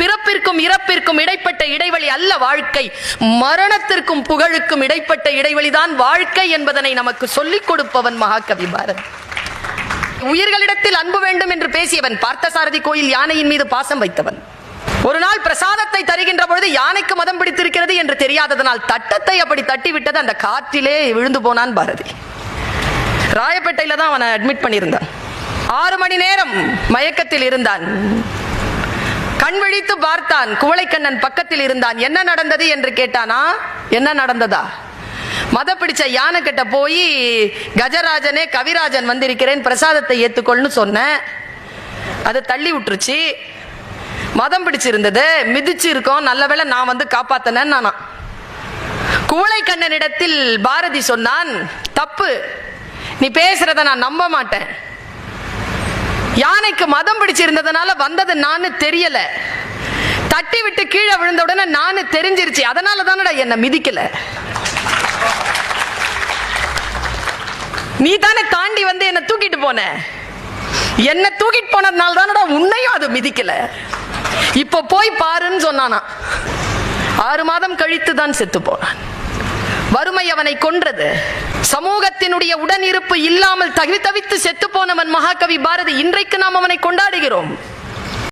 பிறப்பிற்கும் இறப்பிற்கும் இடைப்பட்ட இடைவெளி அல்ல வாழ்க்கை. மரணத்திற்கும் புகழுக்கும் இடைப்பட்ட இடைவெளிதான் வாழ்க்கை என்பதனை நமக்கு சொல்லிக் கொடுப்பவன் மகாகவி பாரத். உயிர்களிடத்தில் அன்பு வேண்டும் என்று பேசியவன் பார்த்தசாரதி கோயில் யானையின் மீது பாசம் வைத்தவன். ஒரு நாள் பிரசாதத்தை தருகின்ற பொழுது யானைக்கு மதம் பிடித்திருக்கிறது என்று தெரியாததனால் தட்டத்தை அப்படி தட்டிவிட்டது. அந்த காற்றிலே விழுந்து போனான் பாரதி. ராயப்பேட்டையில தான் அவனை அட்மிட் பண்ணியிருந்தான். ஆறு மணி நேரம் மயக்கத்தில் இருந்தான். கண் விழித்து பார்த்தான். குவளைக்கண்ணன் பக்கத்தில் இருந்தான். என்ன நடந்தது? என்று கேட்டானா என்ன நடந்ததா? மத பிடிச்ச யானை கிட்ட போய் கஜராஜனே கவிராஜன் வந்திருக்கிறேன். பிரசாதத்தை ஏத்துக்கொள்னு சொன்னேன். அது தள்ளி விட்டுருச்சு. மதம் பிடிச்சிருந்தது. மிதிச்சு இருக்கோம். நல்லவேளை நான் வந்து காப்பாத்தினேன் நானா. குவளைக்கண்ணனிடத்தில் பாரதி சொன்னான் தப்பு. நீ பேசுறத நான் நம்ப மாட்டேன். யானைக்கு மதம் பிடிச்சிருந்ததுனால வந்தது நான் தெரியல. தட்டி விட்டு கீழே விழுந்த உடனே நானு தெரிஞ்சிருச்சு. அதனால தானடா என்னை மிதிக்கல. நீ தானே தாண்டி வந்து என்ன தூக்கிட்டு போன. என்ன தூக்கிட்டு போனதுனால தானடா உன்னையும் அது மிதிக்கல. இப்போ போய் பாருன்னு சொன்னானா. ஆறு மாதம் கழித்து தான் செத்து போனான். வறுமை அவனை கொன்றது. சமூகத்தினுடைய உடனிருப்பு இல்லாமல் தவித்து செத்து போனவன் மகாகவி பாரதி இன்றைக்கு நாம் அவனை கொண்டாடுகிறோம்.